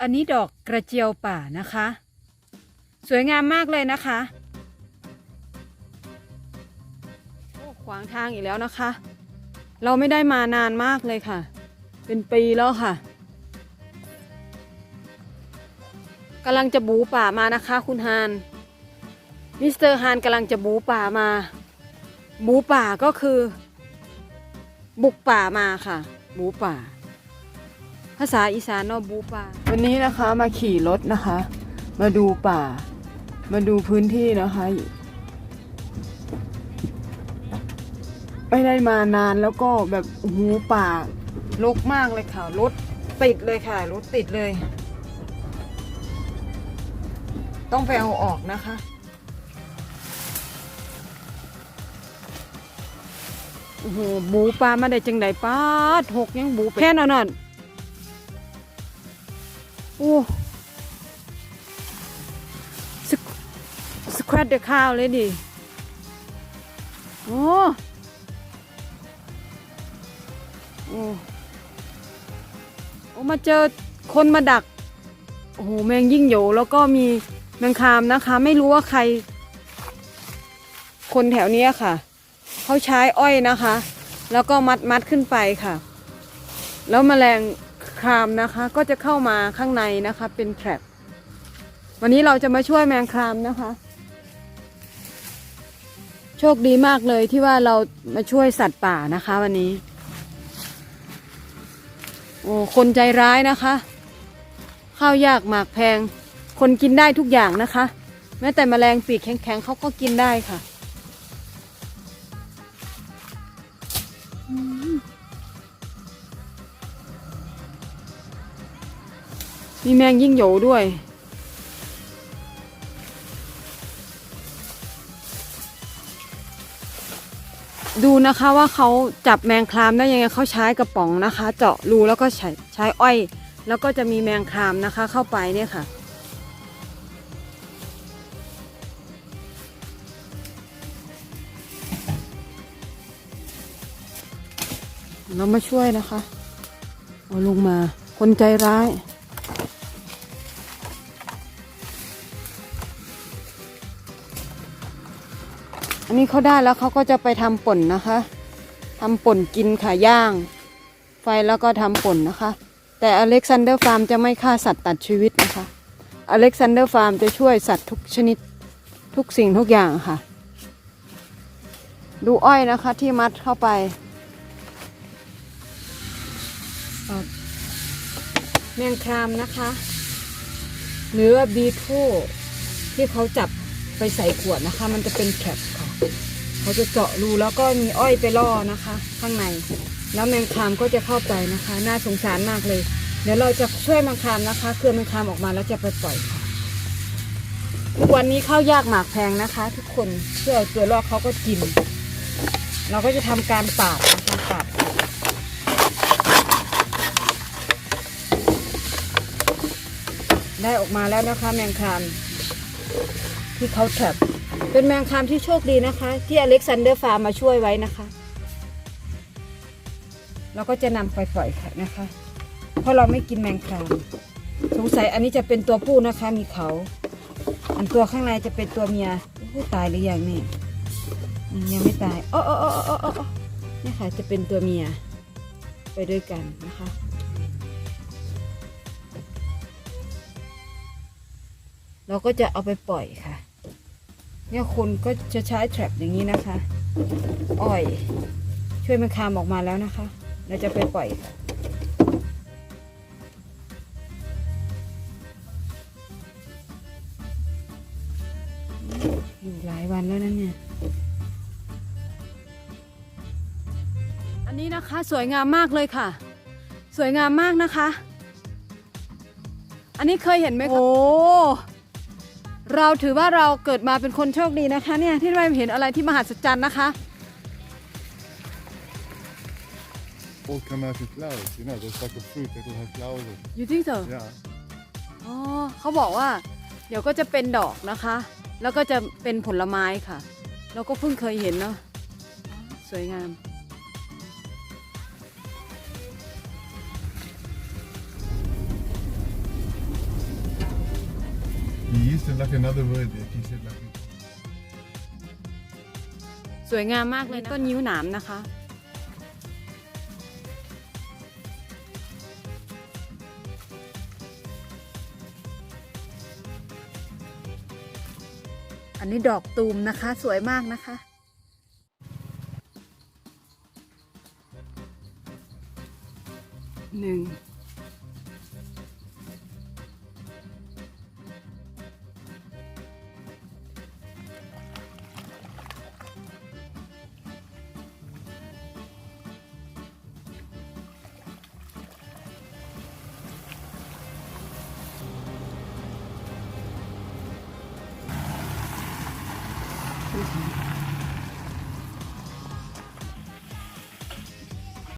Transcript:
อันนี้ดอกกระเจียวป่านะคะ สวยงามมากเลยนะคะโอ้ขวางทางอีกแล้วนะคะ เราไม่ได้มานานมากเลยค่ะ เป็นปีแล้วค่ะกำลังจะบูป่ามานะคะ คุณฮานมิสเตอร์ฮานกำลังจะบูป่ามาบูป่าก็คือ บุกป่ามาค่ะบูป่า ภาษาอีสานเนาะบูป่าวันนี้นะคะมาขี่รถนะคะ มาดูป่า มาดูพื้นที่นะคะไม่ได้มานานแล้วก็แบบโอ้โหป่ารกมากเลยค่ะรถติดเลยค่ะรถติดเลย ต้องไปเอาออกนะคะโอ้โหบูปลามาได้จังไดป้าดหกยังบูแค่นั้นน่ะ โอ้สคสควตเดอะข้าวเลยดิโอ้โอ้โอ้มาเจอคนมาดัก โอ้โหแมงยิ่งโหยแล้วก็มีแมงคามนะคะ ไม่รู้ว่าใคร คนแถวนี้ค่ะ เขาใช้อ้อยนะคะ แล้วก็มัดมัดขึ้นไปค่ะ แล้วแมลง ครามนะคะ ก็จะเข้ามาข้างในนะคะ เป็นแทรปวันนี้เราจะมาช่วยแมงครามนะคะ โชคดีมากเลยที่ว่าเรามาช่วยสัตว์ป่านะคะ วันนี้ โอ้คนใจร้ายนะคะ ข้าวยากหมากแพง คนกินได้ทุกอย่างนะคะ แม้แต่แมลงปีกแข็งๆเขาก็กินได้ค่ะ มีแมงยิ่งโหยด้วย ดูนะคะว่าเขาจับแมงครามได้ยังไงเขาใช้กระป๋องนะคะ เจาะรูแล้วก็ใช้ใช้อ้อย แล้วก็จะมีแมงครามนะคะเข้าไปเนี่ยค่ะเรามาช่วยนะคะเอาลงมา คนใจร้าย อันนี้เขาได้แล้วเขาก็จะไปทำป่นนะคะทำป่นกินค่ะย่าง ไฟแล้วก็ทำป่นนะคะ แต่อเล็กซานเดอร์ฟาร์มจะไม่ฆ่าสัตว์ตัดชีวิตนะคะอเล็กซานเดอร์ฟาร์มจะช่วยสัตว์ทุกชนิดทุกสิ่งทุกอย่างค่ะ ดูอ้อยนะคะที่มัดเข้าไปแมงครามนะคะหรือว่าบีโทที่เขาจับไปใส่ขวดนะคะ มันจะเป็นแคปค่ะ เขาจะเจาะรูแล้วก็มีอ้อยไปล่อนะคะ ข้างใน แล้วแมงคามก็จะเข้าไปนะคะ น่าสงสารมากเลย เดี๋ยวเราจะช่วยแมงคามนะคะ เคลื่อนแมงคามออกมาแล้วจะไปปล่อยทุกวันนี้ข้าวยากหมากแพงนะคะ ทุกคนเพื่อตัวรอดเขาก็กิน เราก็จะทำการปาดนะคะปาดได้ออกมาแล้วนะคะแมงคามที่เขาแทบ เป็นแมงคามที่โชคดีนะคะ ที่อเล็กซานเดอร์ฟาร์มมาช่วยไว้นะคะ เราก็จะนำไปปล่อยค่ะนะคะ เพราะเราไม่กินแมงคามสงสัยอันนี้จะเป็นตัวผู้นะคะมีเขา อันตัวข้างในจะเป็นตัวเมียผู้ตายหรือยังนี่ยังไม่ตายอ๋ออ๋ออ๋ออ๋ออ๋อนี่ค่ะจะเป็นตัวเมียไปด้วยกันนะคะเราก็จะเอาไปปล่อยค่ะ เนี่ยคนก็จะใช้แทรปอย่างนี้นะคะ อ้อย ช่วยมันคามออกมาแล้วนะคะ เราจะไปปล่อยค่ะอยู่หลายวันแล้วนั่นเนี่ย อันนี้นะคะสวยงามมากเลยค่ะ สวยงามมากนะคะ อันนี้เคยเห็นไหมคะโอ้ เราถือว่าเราเกิดมาเป็นคนโชคดีนะคะเนี่ยที่ได้เห็นอะไรที่มหัศจรรย์นะคะ all come out in flowers. You know, there's like a fruit that will have flowers on. you think so Yeah. อ๋อเขาบอกว่า เดี๋ยวก็จะเป็นดอกนะคะ แล้วก็จะเป็นผลไม้ค่ะ เราก็เพิ่งเคยเห็นเนาะสวยงาม said like another word there. He said like สวยงามมากเลยต้นนิ้วหนามนะคะ อันนี้ดอกตูมนะคะ สวยมากนะคะ หนึ่ง